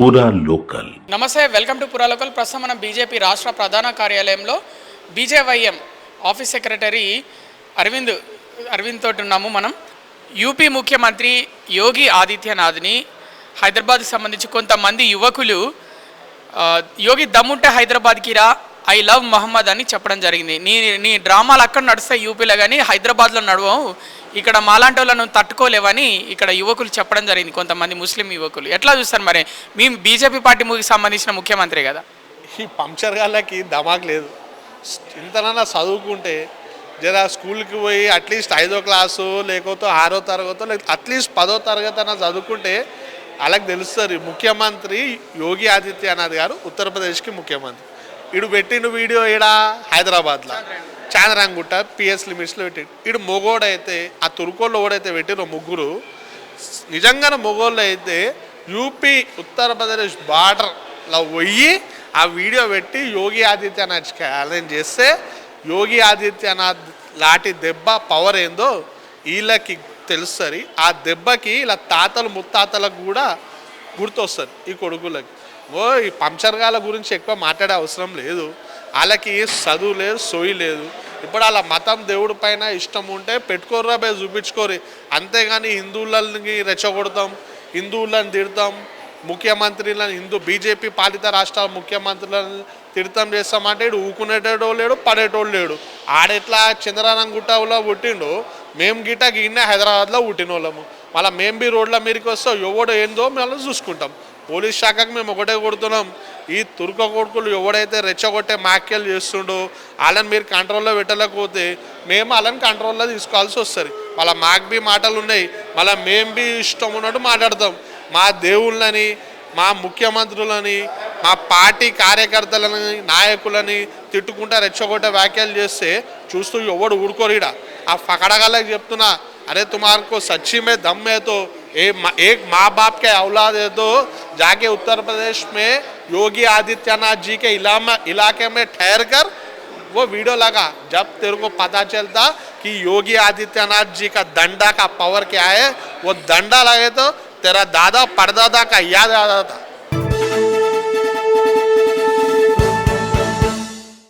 పురా లోకల్ నమస్తే welcome to పురాలోకల్ ప్రస్తుతం మనం బీజేపీ రాష్ట్ర ప్రధాన కార్యాలయంలో BJYM office secretary Arvind Arvind తోటి ఉన్నాము మనం. యూపీ ముఖ్యమంత్రి యోగి ఆదిత్యనాథ్ని హైదరాబాద్కి సంబంధించి కొంతమంది యువకులు యోగి దమ్ముంటే హైదరాబాద్కి రా ఐ లవ్ మహమ్మద్ అని చెప్పడం జరిగింది. నీ నీ డ్రామాలు అక్కడ నడుస్తాయి యూపీలో కానీ హైదరాబాద్లో నడవవు. ఇక్కడ మాలాంటి వాళ్ళను తట్టుకోలేవని ఇక్కడ యువకులు చెప్పడం జరిగింది కొంతమంది ముస్లిం యువకులు. ఎట్లా చూస్తారు మరి? మీ బీజేపీ పార్టీకి సంబంధించిన ముఖ్యమంత్రి కదా. ఈ పంక్చర్ గాళ్ళకి దమాక్ లేదు. ఇంతనన్నా చదువుకుంటే జర స్కూల్కి పోయి అట్లీస్ట్ ఐదో క్లాసు లేకపోతే ఆరో తరగతో లేక అట్లీస్ట్ పదో తరగతి అన్న చదువుకుంటే వాళ్ళకి తెలుస్తుంది. ముఖ్యమంత్రి యోగి ఆదిత్యనాథ్ గారు ఉత్తరప్రదేశ్కి ముఖ్యమంత్రి. ఇడు పెట్టిన వీడియో ఈడ హైదరాబాద్లో. చాంద్రాంగుట్ట పిఎస్ లిమిట్స్లో పెట్టిండు. ఇడు మొగోడైతే ఆ తురుకోళ్ళు ఓడైతే పెట్టిన ముగ్గురు నిజంగానే మొగోళ్ళు అయితే యూపీ ఉత్తరప్రదేశ్ బార్డర్లో పోయి ఆ వీడియో పెట్టి యోగి ఆదిత్యనాథ్ ఛాలెంజ్ చేస్తే యోగి ఆదిత్యనాథ్ లాంటి దెబ్బ పవర్ ఏందో వీళ్ళకి తెలుస్తుంది. ఆ దెబ్బకి ఇలా తాతలు ముత్తాతలకు కూడా గుర్తొస్తుంది ఈ కొడుకులకి. ఓ ఈ పంచర్గాల గురించి ఎక్కువ మాట్లాడే అవసరం లేదు. వాళ్ళకి చదువు లేదు సోయి లేదు. ఇప్పుడు వాళ్ళ మతం దేవుడి పైన ఇష్టం ఉంటే పెట్టుకోర్రా బే చూపించుకోరి. అంతేగాని హిందువులని రెచ్చగొడతాం హిందువులను తిడతాం ముఖ్యమంత్రులను హిందూ బీజేపీ పాలిత రాష్ట్రాల ముఖ్యమంత్రులను తిడతాం చేస్తామంటే ఇడు ఊకునేటోడు లేడు పడేటోడు లేడు. ఆడెట్లా చంద్రానంగుట్టలో పుట్టిండు మేము గిట్ట గిన్నె హైదరాబాద్లో పుట్టిన వాళ్ళము మళ్ళీ మేము బి రోడ్ల మీదకి వస్తే. ఎవడో ఏందో మేము చూసుకుంటాం. పోలీస్ శాఖకు మేము ఒకటే కొడుతున్నాం. ఈ తుర్క కొడుకులు ఎవడైతే రెచ్చగొట్టే మాక్యలు చేస్తుండో వాళ్ళని మీరు కంట్రోల్లో పెట్టలేకపోతే మేము వాళ్ళని కంట్రోల్లో తీసుకోవాల్సి వస్తుంది. వాళ్ళ మాకు బి మాటలు ఉన్నాయి. మళ్ళీ మేము బి ఇష్టం ఉన్నట్టు మాట్లాడతాం. మా దేవుళ్ళని మా ముఖ్యమంత్రులని మా పార్టీ కార్యకర్తలని నాయకులని తిట్టుకుంటా రెచ్చగొట్టే వ్యాఖ్యలు చేస్తే చూస్తూ ఎవడు ఊడుకోరీడ ఆ ఫకడగాళ్ళకి చెప్తున్నా अरे तुम्हारे को सच्ची में दम है तो मा- एक माँ बाप के औलाद है तो जाके उत्तर प्रदेश में योगी आदित्यनाथ जी के इलामा इलाके में ठहर कर वो वीडियो लगा। जब तेरे को पता चलता कि योगी आदित्यनाथ जी का दंडा का पावर क्या है, वो दंडा लगे तो तेरा दादा परदादा का याद आ जाता।